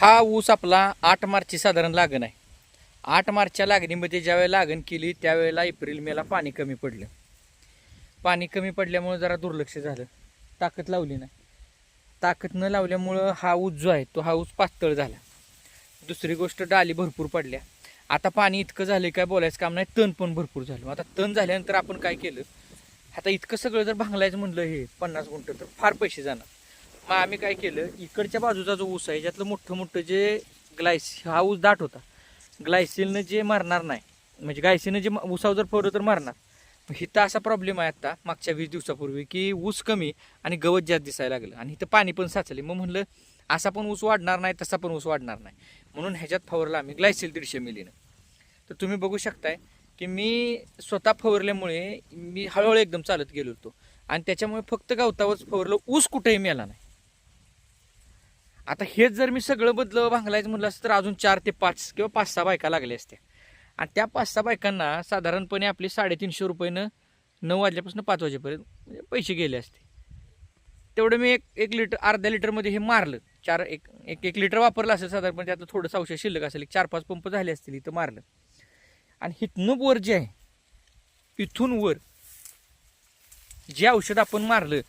हा ऊस आपला आठ मार्चची साधारण लागण आहे. आठ मार्चच्या लागणीमध्ये ज्यावेळेला लागण केली त्यावेळेला एप्रिल मेला पाणी कमी पडलं. पाणी कमी पडल्यामुळं जरा दुर्लक्ष झालं. ताकद लावली नाही. ताकद न लावल्यामुळं हा ऊस जो आहे तो हा ऊस पातळ झाला. दुसरी गोष्ट डाली भरपूर पडल्या. आता पाणी इतकं झालं काय बोलायचं काम नाही तण पण भरपूर झालं. आता तण झाल्यानंतर आपण काय केलं? आता इतकं सगळं जर भांगलायचं म्हणलं हे पन्नास गुंट तर फार पैसे जाणार. मग आम्ही काय केलं इकडच्या बाजूचा जो ऊस आहे ज्यातलं मोठं मोठं जे ग्लायस हा ऊस दाट होता. ग्लायसिलनं जे मारणार नाही म्हणजे गायसीनं जे ऊसावर जर फवलं तर मारणार. हिथं असा प्रॉब्लेम आहे आता मागच्या वीस दिवसापूर्वी की ऊस कमी आणि गवत जास्त दिसायला लागलं. आणि इथं पाणी पण साचले मग म्हणलं असा पण ऊस वाढणार नाही तसा पण ऊस वाढणार नाही. म्हणून ह्याच्यात फवारला आम्ही ग्लायसिल दीडशे मिलीनं. तर तुम्ही बघू शकताय की मी स्वतः फवारल्यामुळे मी हळूहळू एकदम चालत गेलो होतो. आणि त्याच्यामुळे फक्त गवतावरच फवारलं ऊस कुठेही मिळाला नाही. आता हेच जर मी सगळं बदलं भांगलायचं म्हटलं असतं तर अजून चार ते पाच किंवा पाच सहा बायका लागल्या असत्या आणि त्या पाच सहा बायकांना साधारणपणे आपले साडेतीनशे रुपयानं नऊ वाजल्यापासून पाच वाजेपर्यंत म्हणजे पैसे गेले असते. तेवढं मी एक एक लिटर अर्ध्या लिटरमध्ये हे मारलं. चार एक एक एक लिटर वापरलं असेल साधारणपणे त्यातलं थोडंसं औषध शिल्लक असेल एक चार पाच पंप झाले असतील इथं मारलं. आणि हिथनं वर जे आहे इथून वर जे औषध आपण मारलं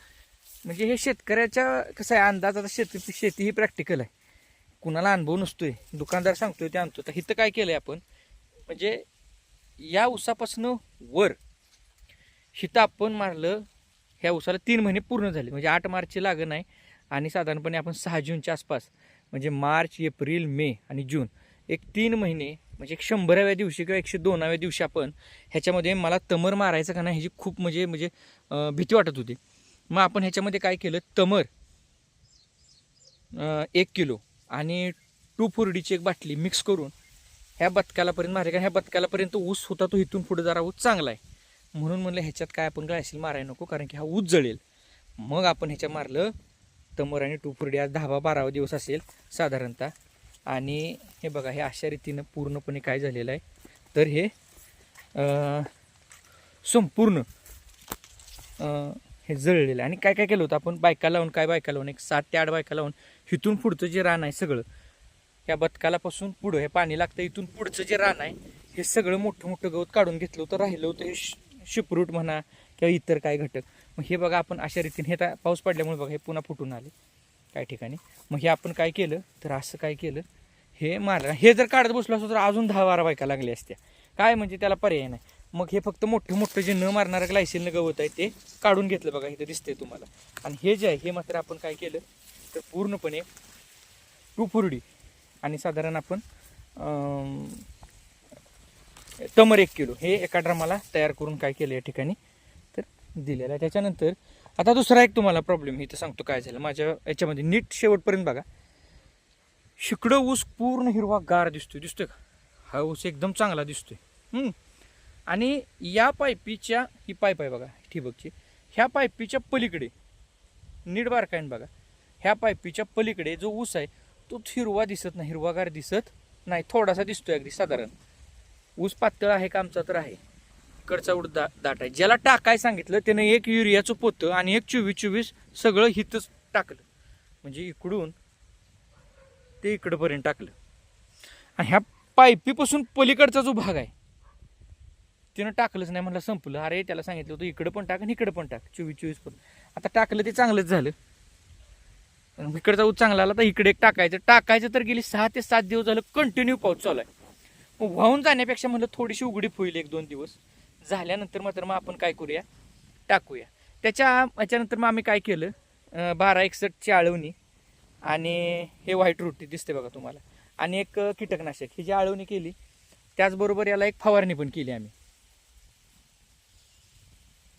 म्हणजे हे शेतकऱ्याच्या कसं आहे अंदाज आता शेती शेती ही प्रॅक्टिकल आहे. कुणाला अनुभव नसतोय. दुकानदार सांगतोय ते आणतो तर इथं काय केलंय आपण? म्हणजे या उसापासनं वर हिथं आपण मारलं ह्या उसाला तीन महिने पूर्ण झाले. म्हणजे आठ मार्चची लागण आहे आणि साधारणपणे आपण सहा जूनच्या आसपास म्हणजे मार्च एप्रिल मे आणि जून एक तीन महिने म्हणजे एक शंभराव्या दिवशी किंवा एकशे दोनाव्या दिवशी आपण ह्याच्यामध्ये मला तमर मारायचं का नाही ह्याची खूप म्हणजे म्हणजे भीती वाटत होती. मग आपण ह्याच्यामध्ये काय केलं? तमर एक किलो आणि टू फोरडीची एक बाटली मिक्स करून ह्या बतकालापर्यंत मारे का ह्या बतकालापर्यंत ऊस होता तो इथून पुढे जरा ऊस चांगला आहे. म्हणून म्हणलं ह्याच्यात काय आपण ग्लायसिल मारायला नको कारण की हा ऊस जळेल. मग आपण ह्याच्या मारलं तमर आणि टू फोरडी आज दहावा बारावा दिवस असेल साधारणतः. आणि हे बघा हे अशा रीतीनं पूर्णपणे काय झालेलं आहे. तर हे संपूर्ण हे जळलेलं आणि काय काय केलं होतं? आपण बायका लावून काय बायका लावून? एक सात ते आठ बायका लावून इथून पुढचं जे रान आहे सगळं या बदकालापासून पुढं हे पाणी लागतं इथून पुढचं जे रान आहे हे सगळं मोठं मोठं गवत काढून घेतलं होतं राहिलं होतं हे श- शिपरूट म्हणा किंवा इतर काय घटक. मग हे बघा आपण अशा रीतीने हे आता पाऊस पडल्यामुळे बघा हे पुन्हा फुटून आले काही ठिकाणी. मग हे आपण काय केलं? तर असं काय केलं? हे मारलं. हे जर काढत बसलो असतो तर अजून दहा बारा बायका लागल्या असत्या. काय म्हणजे त्याला पर्याय नाही. मग हे फक्त मोठं मोठं जे न मारणारं ग्लायसिलनं गवत आहे ते काढून घेतलं बघा इथं दिसतंय तुम्हाला. आणि हे जे आहे हे मात्र आपण काय केलं तर पूर्णपणे टू फुरडी आणि साधारण आपण तमर एक किलो हे एका ड्रमाला तयार करून काय केलं या ठिकाणी तर दिलेलं आहे. त्याच्यानंतर आता दुसरा एक तुम्हाला प्रॉब्लेम इथं सांगतो काय झालं. माझ्या याच्यामध्ये नीट शेवटपर्यंत बघा. शिकडं ऊस पूर्ण हिरवा गार दिसतोय. दिसतोय का? हा ऊस एकदम चांगला दिसतोय. आणि या पायपीच्या ही पाईप आहे बघा ठिबकची. ह्या पायपीच्या पलीकडे नीट बारकाईन बघा. ह्या पायपीच्या पलीकडे जो ऊस आहे तो हिरवा दिसत नाही हिरवागार दिसत नाही. थोडासा दिसतोय अगदी साधारण. ऊस पातळ आहे का आमचा तर आहे. इकडचा उड दा दाट आहे. ज्याला टाकाय सांगितलं त्यानं एक युरियाचं पोतं आणि एक चोवीस चोवीस सगळं हितच टाकलं. म्हणजे इकडून ते इकडपर्यंत टाकलं. आणि ह्या पायपीपासून पलीकडचा जो भाग आहे तिनं टाकलंच नाही म्हणलं संपलं. अरे त्याला सांगितलं होतं इकडं पण टाक आणि इकडं पण टाक. चोवीस चोवीस पण आता टाकलं ते चांगलंच झालं. इकडचा ऊस चांगला आला. तर इकडे एक टाकायचं. टाकायचं तर गेली सहा ते सात दिवस झालं कंटिन्यू पाऊस चालू आहे. मग वाहून जाण्यापेक्षा म्हणलं थोडीशी उघडीप होईल एक दोन दिवस. झाल्यानंतर मात्र मग आपण काय करूया? टाकूया. त्याच्या याच्यानंतर मग आम्ही काय केलं? बारा एकसष्टची आळवणी आणि हे व्हाईट रोटी दिसते बघा तुम्हाला. आणि एक कीटकनाशक. ही जी आळवणी केली त्याचबरोबर याला एक फवारणी पण केली आम्ही.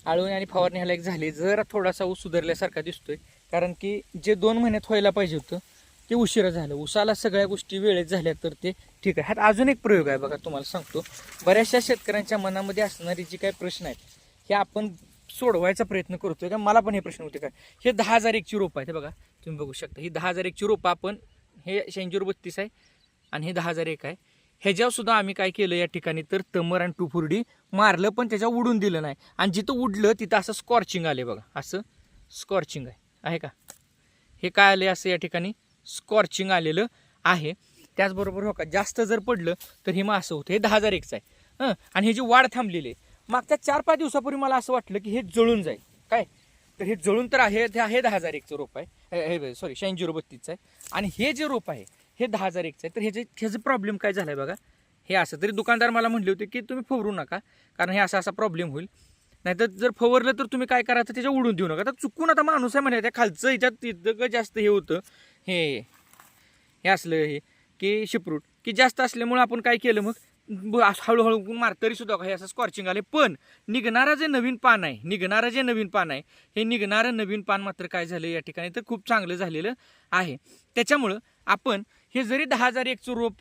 आळवणी आणि फवारणी ह्याला एक झाली. जरा थोडासा ऊस सुधारल्यासारखा दिसतोय कारण की जे दोन महिन्यात व्हायला पाहिजे होतं ते उशिरा झालं. उसाला सगळ्या गोष्टी वेळेत झाल्या तर ते ठीक आहे. ह्यात अजून एक प्रयोग आहे बघा तुम्हाला सांगतो. बऱ्याचशा शेतकऱ्यांच्या मनामध्ये असणारी जी काही प्रश्न आहेत हे आपण सोडवायचा प्रयत्न करतोय का? मला पण हे प्रश्न होते काय हे दहा हजार एकची रोप आहे बघा. तुम्ही बघू शकता. ही दहा हजार एकची रोप आपण हे शहाऐंशी बत्तीस आहे आणि हे दहा हजार एक आहे. ह्याच्यावर सुद्धा आम्ही काय केलं या ठिकाणी तर तमर आणि टुफुर्डी मारलं पण त्याच्यावर उडून दिलं नाही. आणि जिथं उडलं तिथं असं स्कॉर्चिंग आले बघा. असं स्कॉर्चिंग आहे. आहे का? हे काय आले असं या ठिकाणी? स्कॉर्चिंग आलेलं आहे. त्याचबरोबर हो का जास्त जर पडलं तर हे मग असं होतं. हे दहा हजार एकचं आहे. हं? आणि हे जी वाढ थांबलेली आहे मागच्या चार पाच दिवसापूर्वी मला असं वाटलं की हे जळून जाईल. काय? तर हे जळून तर आहे ते आहे दहा हजार एकचं रोप आहे. हे सॉरी शहाऐंशी झिरो बत्तीसचं आहे. आणि हे जे रोप आहे हे दहा हजार एकचं आहे. तर ह्याचे ह्याचं प्रॉब्लेम काय झाला आहे बघा? हे असं तरी दुकानदार मला म्हणले होते की तुम्ही फवरू नका कारण हे असा असा प्रॉब्लेम होईल. नाहीतर जर फवरलं तर तुम्ही काय करायचं? त्याच्या उडून देऊ नका. तर चुकून आता माणूस आहे म्हणे त्या खालचं ह्याच्यात इतकं जास्त हे होतं. हे हे असलं हे की शिपरूट. की जास्त असल्यामुळं आपण काय केलं मग? ब- असं हळूहळू मार तरी सुद्धा हे असं स्कॉर्चिंग आले पण निघणारं जे नवीन पान आहे निघणारं जे नवीन पान आहे हे निघणारं नवीन पान मात्र काय झालं या ठिकाणी? तर खूप चांगलं झालेलं आहे. त्याच्यामुळं आपण हे जरी दहा हजार एकचं रोप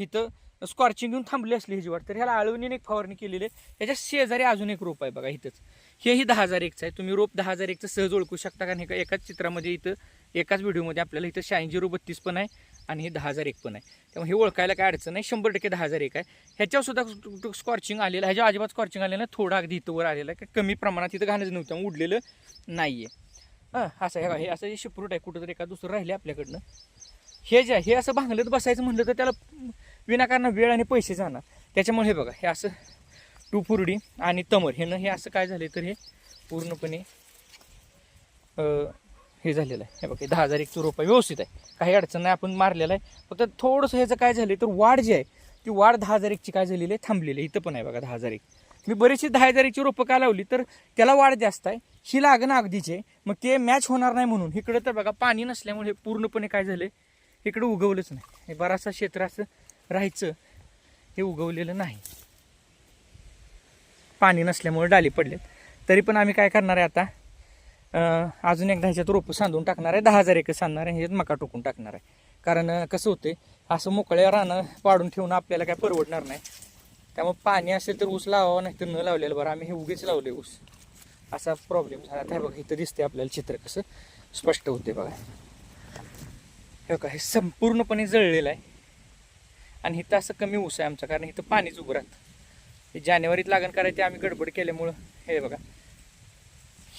इथं स्कॉर्चिंग घेऊन थांबली असली ह्याची वाट तर ह्याला आळवणीने एक फवारणी केलेली आहे. याच्या शेजारी अजून एक रोप आहे बघा इथंच हेही दहा हजार एकचं आहे. तुम्ही रोप दहा हजार एकचं सहज ओळखू शकता कारण हे का एकाच चित्रामध्ये इथं एकाच व्हिडिओमध्ये आपल्याला इथं शहाऐंशी झिरो बत्तीस पण आहे आणि हे दहा हजार एक पण आहे. त्यामुळे हे ओळखायला काय अडचण नाही. शंभर टक्के दहा हजार एक आहे. ह्याच्यावर सुद्धा स्कॉर्चिंग आलेलं ह्याच्या अजिबात स्कॉर्चिंग आलेलं नाही. थोडं अगदी इथं वर आलेलं आहे का कमी प्रमाणात इथं घाणच नव्हतं त्यामुळे उडलेलं नाही आहे. हां असं हे असं जे शिपरूट आहे. कुठंतरी एका दुसरं राहिले आपल्याकडनं. हे जे आहे, हे असं भांगलत बसायचं म्हणलं तर त्याला विनाकारण वेळ आणि पैसे जाणार. त्याच्यामुळे हे बघा हे असं टू फुरडी आणि तमर हे हे असं काय झालं तर हे पूर्णपणे हे झालेलं आहे. हे बघा दहा हजार एकचं रुपये व्यवस्थित आहे. काही अडचण नाही आपण मारलेलं आहे. फक्त थोडंसं ह्याचं काय झालं तर वाढ जी आहे ती वाढ दहा हजार एकची काय झालेली आहे थांबलेली आहे. इथं पण आहे बघा दहा हजार एक. मी बरीचशी दहा हजार एकची रोपं का लावली तर त्याला वाढ जास्त आहे. ही लागणं अगदीचे आहे. मग ते मॅच होणार नाही म्हणून. इकडं तर बघा पाणी नसल्यामुळे हे पूर्णपणे काय झालं इकडं उगवलंच नाही. हे बराचसा क्षेत्र असं राहायचं. हे उगवलेलं नाही. पाणी नसल्यामुळे डाली पडलेत. तरी पण आम्ही काय करणार आहे आता? अजून एकदा ह्याच्यात रोपं सांधून टाकणार आहे. दहा हजार एकर सांधणार आहे. ह्याच्यात मका टोकून टाकणार आहे. कारण कसं होते असं मोकळ्या रानं पाडून ठेवून आपल्याला काय परवडणार नाही. त्यामुळे पाणी असेल तर ऊस लावावं नाही तर न लावलेलं बरं. आम्ही हे उगेच लावले ऊस. असा प्रॉब्लेम झाला. त्या बघा इथं दिसते आपल्याला चित्र कसं स्पष्ट होते बघा. हे बघा हे संपूर्णपणे जळलेलं आहे. आणि इथं असं कमी ऊस आहे आमचा कारण इथं पाणीच उभं राहतं. हे जानेवारीत लागण करायचे आम्ही गडबड केल्यामुळं हे बघा.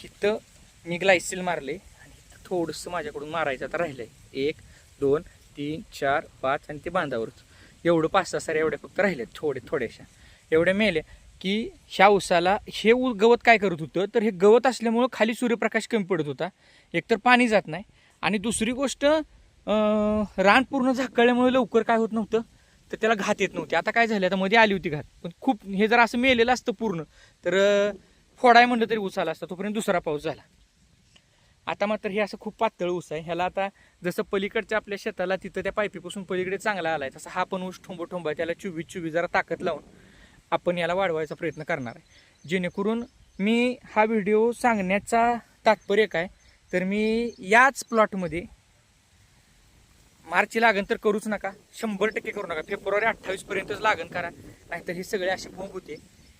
इथं मी ग्लायसिल मारले आणि इथं थोडंसं माझ्याकडून मारायचं आता आहे एक दोन तीन चार पाच आणि ते बांधावरच. एवढं पाच सहा सारे एवढे फक्त राहिले थोडे थोड्याशा. एवढे मेले की ह्या उसाला हे ऊस गवत काय करत होतं? तर हे गवत असल्यामुळं खाली सूर्यप्रकाश कमी पडत होता. एकतर पाणी जात नाही. आणि दुसरी गोष्ट रान पूर्ण झाकळल्यामुळे लवकर काय होत नव्हतं तर त्याला घात येत नव्हती. आता काय झालं आता मध्ये आली होती घात. पण खूप हे जर असं मेलेलं असतं पूर्ण तर फोडाय म्हणलं तरी ऊस आला असता तोपर्यंत दुसरा पाऊस झाला. आता मात्र हे असं खूप पातळ ऊस आहे. ह्याला आता जसं पलीकडच्या आपल्या शेताला तिथं त्या पायपीपासून पलीकडे चांगला आलाय तसा हा पण ऊस ठोंबो ठोंबा आहे. त्याला चुवी चुवी जरा ताकद लावून आपण याला वाढवायचा प्रयत्न करणार आहे. जेणेकरून मी हा व्हिडिओ सांगण्याचा तात्पर्य काय तर मी याच प्लॉटमध्ये मार्चची लागण तर करूच नका. शंभर टक्के करू नका. फेब्रुवारी अठ्ठावीस पर्यंतच लागण करा. नाहीतर हे सगळे असे भोंग होते.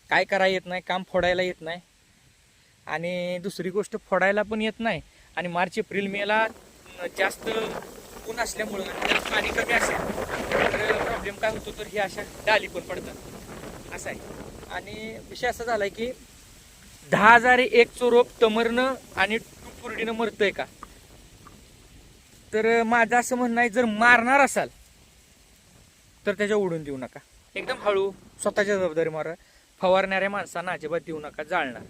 काय करा येत नाही काम फोडायला येत नाही. आणि दुसरी गोष्ट फोडायला पण येत नाही. आणि मार्च एप्रिल मेला जास्त ऊन असल्यामुळं पाणी कमी असेल तर प्रॉब्लेम काय होतो तर हे अशा डाली पण पडतात. असं आहे. आणि विषय असा झाला आहे की दहा हजार एक रोप तमरणं आणि टुपुर्डीनं आहे का? तर माझं असं म्हणणं आहे जर मारणार असाल तर त्याच्या उडून देऊ नका. एकदम हळू. स्वतःच्या जबाबदारी मारा फवारणाऱ्या माणसांना अजिबात देऊ नका जाळणार.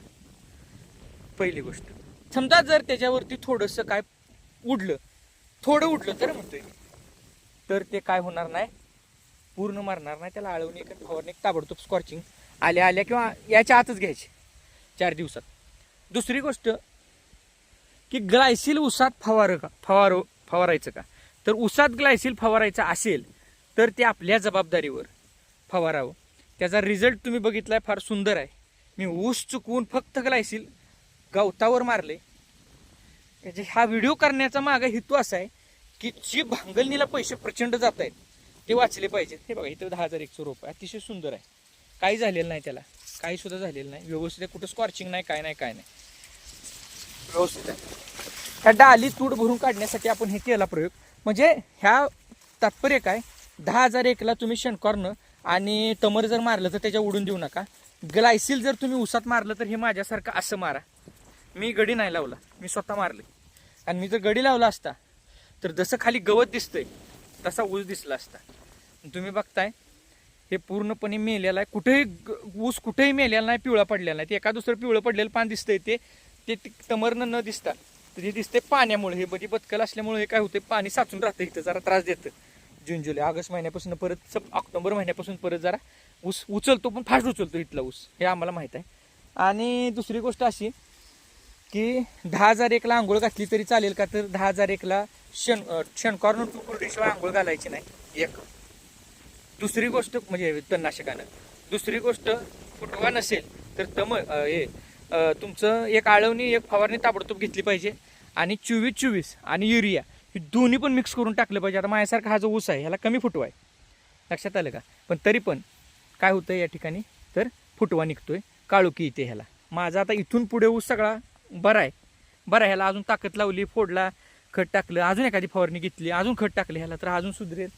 पहिली गोष्ट. समजा जर त्याच्यावरती थोडंसं काय उडलं थोडं उडलं तर म्हणतोय. तर ते काय होणार नाही पूर्ण मारणार नाही त्याला आळवणी एक फवारणी एक ताबडतोब स्कॉर्चिंग आल्या आल्या किंवा याच्या आतच घ्यायचे चार दिवसात. दुसरी गोष्ट की ग्लायसिल उसात फवार का फवार फवारायचं का? तर उसात ग्लायसिल फवारायचं असेल तर ते आपल्या जबाबदारीवर फवारावं. त्याचा रिझल्ट तुम्ही बघितलाय फार सुंदर आहे. मी ऊस चुकवून फक्त ग्लायसिल गवतावर मारले. त्याचे हा व्हिडिओ करण्याचा मागा हेतू असा आहे की जी भांगलनीला पैसे प्रचंड जात आहेत ते वाचले पाहिजेत. हे बघा इथं दहा हजार एकशे रुपये. अतिशय सुंदर आहे. काही झालेलं नाही त्याला. काही सुद्धा झालेलं नाही. व्यवस्थित कुठं स्कॉर्चिंग नाही काय नाही काय नाही. व्यवस्थित आहे. ह्या डाली तूड भरून काढण्यासाठी आपण हे केला प्रयोग. म्हणजे ह्या तात्पर्य काय? दहा हजार एकला तुम्ही शणकॉर्न आणि टमर जर मारलं तर त्याच्या उडून देऊ नका. ग्लायसिल जर तुम्ही उसात मारलं तर हे माझ्यासारखं असं मारा. मी गडी नाही लावला. मी स्वतः मारले. आणि मी जर गडी लावला असता तर जसं खाली गवत दिसतंय तसा ऊस दिसला असता. तुम्ही बघताय हे पूर्णपणे मेलेलं आहे. कुठेही ग- ऊस कुठेही मेलेला नाही पिवळा पडलेला नाही. ते एका दुसरं पिवळं पडलेलं पान दिसतंय ते. ते ते तमरनं न दिसता. तर हे दिसते पाण्यामुळे. हे बधी बदकल असल्यामुळे हे काय होते पाणी साचून राहतं इथं. जरा त्रास देतं. जून जुलै ऑगस्ट महिन्यापासून परत सब ऑक्टोबर महिन्यापासून परत जरा ऊस उचलतो पण फास्ट उचलतो इथला ऊस. हे आम्हाला माहीत आहे. आणि दुसरी गोष्ट अशी की दहा हजार एकला आंघोळ घातली तरी चालेल का? तर दहा हजार एकला शन टू शिवाय आंघोळ घालायची नाही. एक. दुसरी गोष्ट म्हणजे तणनाशकानं. दुसरी गोष्ट फुटवा नसेल तर तम हे तुमचं एक आळवणी एक फवारणी ताबडतोब घेतली पाहिजे. आणि चोवीस चोवीस आणि युरिया हे दोन्ही पण मिक्स करून टाकलं पाहिजे. आता माझ्यासारखा हा जो ऊस आहे ह्याला कमी फुटवा आहे. लक्षात आलं का? पण तरी पण काय होतं या ठिकाणी? तर फुटवा निघतोय. काळुकी येते ह्याला. माझा आता इथून पुढे ऊस सगळा बरा आहे. बरा आहे. ह्याला अजून ताकद लावली फोडला खत टाकलं अजून एखादी फवारणी घेतली अजून खत टाकलं ह्याला तर अजून सुधरेल.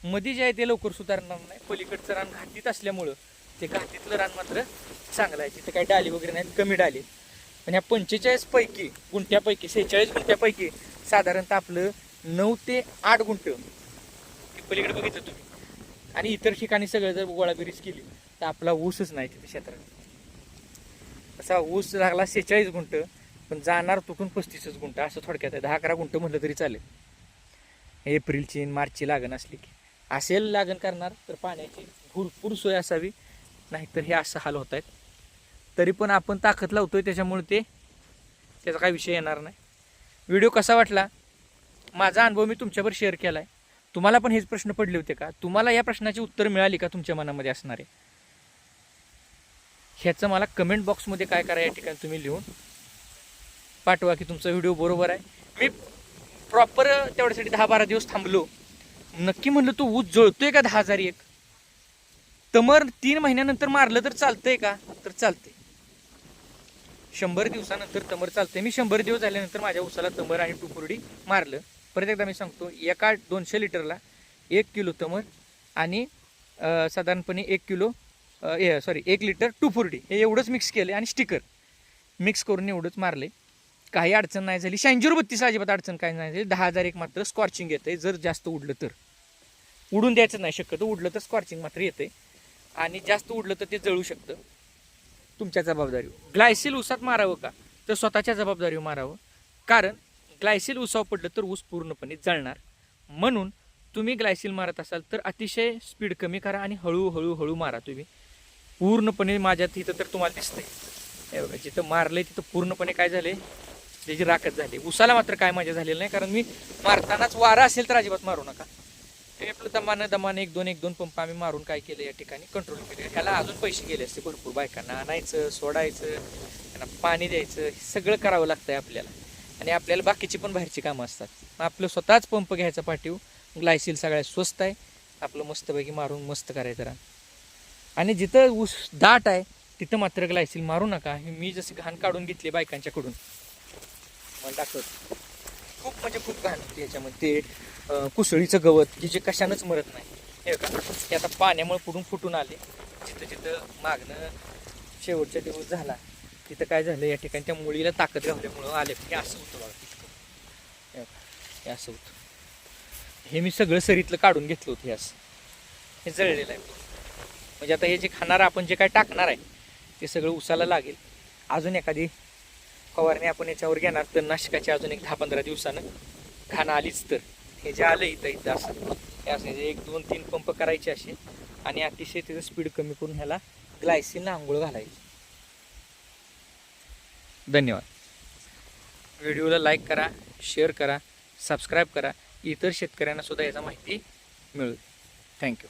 मध्ये जे आहे ते लवकर सुधारणार नाही. पलीकडचं रान घाटीत असल्यामुळं ते घाटीतलं रान मात्र चांगलं आहे. तिथे काही डाली वगैरे नाहीत कमी डाली. पण ह्या पंचेचाळीस पैकी गुंठ्यापैकी सेहेचाळीस गुंठ्यापैकी साधारणतः आपलं नऊ ते आठ गुंठ. पलीकडे बघितलं तुम्ही. आणि इतर ठिकाणी सगळं जर गोळाबिरीज केली तर आपला ऊसच नाही तिथे क्षेत्रात. असा ऊस लागला सेहेचाळीस गुंठ पण जाणार तुटून पस्तीसच गुंठ असं थोडक्यात आहे. दहा अकरा गुंठ म्हटलं तरी चालेल. एप्रिलची मार्चची लागण असली की. असेल लागण करणार तर पाण्याची भरपूर सोय असावी. नाहीतर हे असं हाल होत आहेत तरी पण आपण ताकद लावतो आहे त्याच्यामुळे ते त्याचा काही विषय येणार नाही. व्हिडिओ कसा वाटला? माझा अनुभव मी तुमच्यावर शेअर केला आहे तुम्हाला पण हेच प्रश्न पडले होते का? तुम्हाला या प्रश्नाची उत्तर मिळाली का तुमच्या मनामध्ये असणारे? ह्याचं मला कमेंट बॉक्समध्ये काय करा या ठिकाणी तुम्ही लिहून पाठवा की तुमचा व्हिडिओ बरोबर आहे. मी प्रॉपर तेवढ्यासाठी दहा बारा दिवस थांबलो. नक्की म्हणलं तू ऊस जळतोय का दहा हजार एक? तमर तीन महिन्यानंतर मारलं तर चालतंय का? तर चालतंय. शंभर दिवसानंतर तमर चालतंय. मी शंभर दिवस झाल्यानंतर माझ्या उसाला तमर आणि टुकुरडी मारलं. परत एकदा मी सांगतो एका दोनशे लिटरला एक किलो तमर आणि साधारणपणे एक किलो सॉरी एक लिटर टुफुर्डी हे एवढंच मिक्स केलं आणि स्टिकर मिक्स करून एवढंच मारले काही अडचण नाही झाली. शहाऐंशी बत्तीस अजिबात अडचण काही नाही झाली. दहा हजार एक मात्र स्कॉर्चिंग येते जर जास्त उडलं तर. उडून द्यायचं नाही शक्यतो. उडलं तर स्कॉर्चिंग मात्र येते आणि जास्त उडलं तर ते जळू शकतं. तुमच्या जबाबदारीवर. ग्लायसिल ऊसात मारावं का? तर स्वतःच्या जबाबदारीवर मारावं. कारण ग्लायसिल ऊसावर पडलं तर ऊस पूर्णपणे जळणार. म्हणून तुम्ही ग्लायसिल मारत असाल तर अतिशय स्पीड कमी करा आणि हळूहळू हळू मारा तुम्ही. पूर्णपणे माझ्या तिथं तर तुम्हाला दिसतंय. हे बघा, जिथं मारलंय तिथं पूर्णपणे काय झाले त्याची राखत झाली. उसाला मात्र काय मजा झालेली नाही कारण मी मारतानाच वारा असेल तर अजिबात मारू नका. ते आपलं दमानं दमानं एक दोन एक दोन पंप आम्ही मारून काय केलं या ठिकाणी? कंट्रोल केले. ह्याला अजून पैसे गेले असते भरपूर बायकांना. आणायचं सोडायचं त्यांना पाणी द्यायचं हे सगळं करावं लागतंय आपल्याला. आणि आपल्याला बाकीची पण बाहेरची कामं असतात. मग आपलं स्वतःच पंप घ्यायचा पाठीव. ग्लायसिल सगळ्यात स्वस्त आहे. आपलं मस्तपैकी मारून मस्त करायचं रान. आणि जिथं ऊस दाट आहे तिथं मात्र ग्लायसिल मारू नका. हे मी जसे घाण काढून घेतले बायकांच्याकडून. मला दाखवतो. खूप म्हणजे खूप घाण होती याच्यामध्ये. ते कुसळीचं गवत की जे कशानंच मरत नाही. हे का ते आता पाण्यामुळे पुढून फुटून आले. जिथं जिथं मागणं शेवटचा दिवस झाला तिथं काय झालं या ठिकाणी त्या मुळीला ताकद घावल्यामुळं आले. हे असं होतं बघा. हे बघा, हे असं होतं. हे मी सगळं सरीतलं काढून घेतलं होतं हे असं. हे जळलेलं आहे. म्हणजे आता हे जे खाणार आपण जे काय टाकणार आहे ते सगळं उसाला लागेल. अजून एखादी फवारणी आपण याच्यावर घेणार तर नाशकाची अजून एक दहा पंधरा दिवसानं खाणं आलीच तर. हे जे आलं इथं इथं असं. हे असं हे एक दोन तीन पंप करायचे असे आणि अतिशय त्याचं स्पीड कमी करून ह्याला ग्लायसिनला आंघोळ घालायची. धन्यवाद. व्हिडिओला लाईक करा शेअर करा सबस्क्राईब करा. इतर शेतकऱ्यांना सुद्धा याचा माहिती मिळेल. थँक्यू